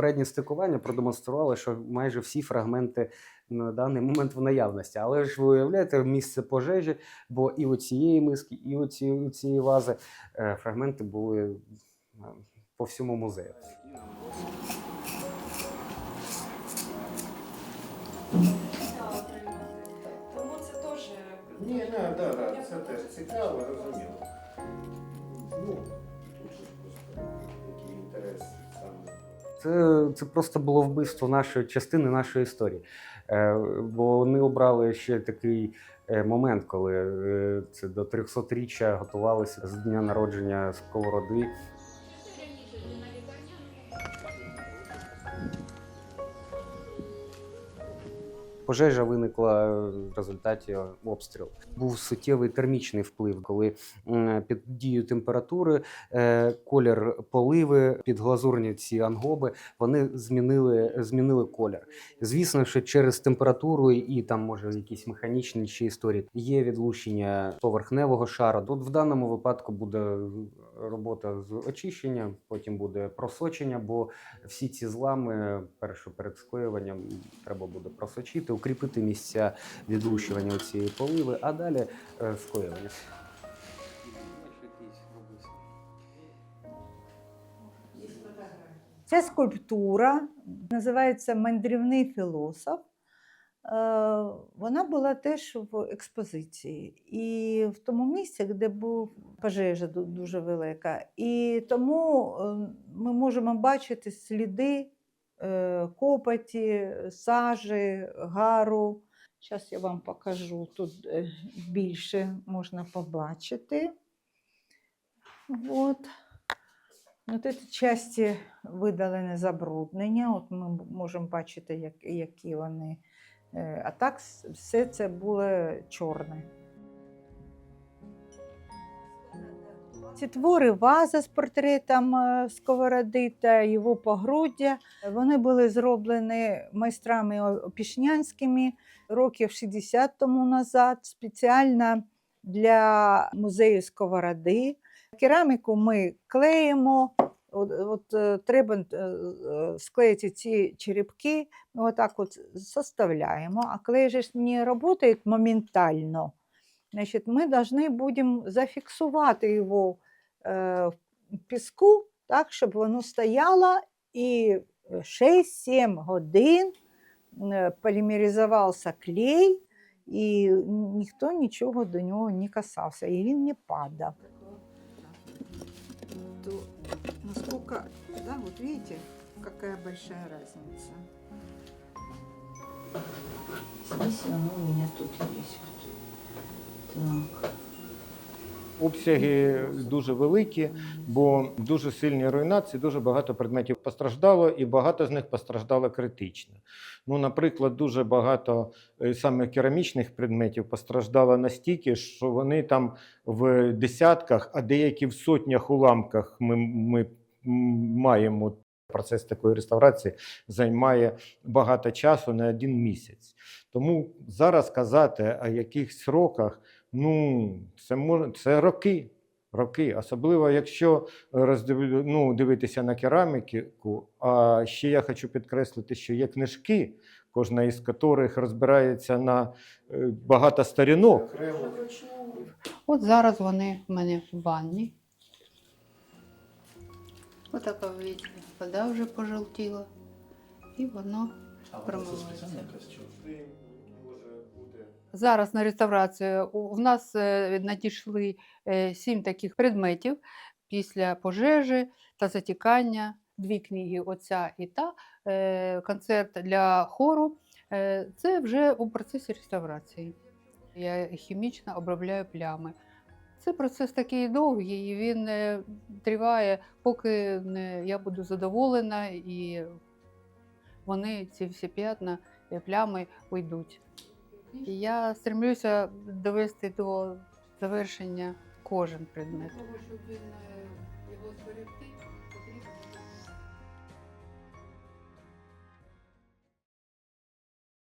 попереднє стикування продемонструвало, що майже всі фрагменти на даний момент в наявності. Але ж ви уявляєте місце пожежі, бо і у цієї миски, і у ці- у цієї вази е, фрагменти були е, по всьому музею. Тому це теж Ні, да, да, це теж цікаво, розуміло. Це, це просто було вбивство нашої частини нашої історії. Е, бо вони обрали ще такий е, момент, коли е, це до 300-річчя готувалися з дня народження сковороди. Пожежа виникла в результаті обстрілу. Був суттєвий термічний вплив, коли під дією температури е, колір поливи, підглазурні ці ангоби, вони змінили, змінили колір. Звісно, що через температуру і там може якісь механічні ще історії є відлучення поверхневого шару. Тут в даному випадку буде робота з очищення, потім буде просочення, бо всі ці злами, перше перед склеюванням, треба буде просочити, укріпити місця відлущування цієї поливи, а далі е, склеювання. Ця скульптура називається Мандрівний філософ. Е, Вона була теж в експозиції. І в тому місці, де був пожежа дуже велика. І тому е, ми можемо бачити сліди копоті, сажі, гару. Зараз я вам покажу. Тут е, більше можна побачити. От. От ці часті видалене забруднення. От ми можемо бачити, як, які вони. Е, А так все це було чорне. Ці твори ваза з портретом е, Сковороди та його погруддя. Вони були зроблені майстрами опішнянськими років 60 тому назад, спеціально для музею Сковороди. Кераміку ми клеїмо. От, от е, треба е, склеїти ці черепки, ми отак от составляємо, а клей же не працює моментально. Значить, ми повинні будемо зафіксувати його е, в піску, так, щоб воно стояло і 6-7 годин е, полімеризувався клей, і ніхто нічого до нього не касався, і він не падав. То насколько, да, вот видите, какая большая разница. Здесь оно у меня тут есть. Так. Обсяги дуже великі, бо дуже сильні руйнації, дуже багато предметів постраждало, і багато з них постраждало критично. Ну, наприклад, дуже багато е, саме керамічних предметів постраждало настільки, що вони там в десятках, а деякі в сотнях уламках ми, ми маємо. Процес такої реставрації займає багато часу на один місяць. Тому зараз казати о якихось сроках, ну це може це роки. Роки, особливо якщо роздив... ну, дивитися на кераміку. А ще я хочу підкреслити, що є книжки, кожна із яких розбирається на е, багато сторінок. От зараз вони в мене в ванні. Отака видите, вода вже пожовтіла. І воно промивається. Зараз на реставрацію у нас е, надійшли е, сім таких предметів після пожежі та затікання. Дві книги, оця і та, е, концерт для хору. Це вже у процесі реставрації. Я хімічно обробляю плями. Це процес такий довгий, і він триває, поки я буду задоволена і вони, ці всі п'ятна, плями уйдуть. І я стремлюся довести до завершення кожен предмет. Тому щоб він е, його зберегти.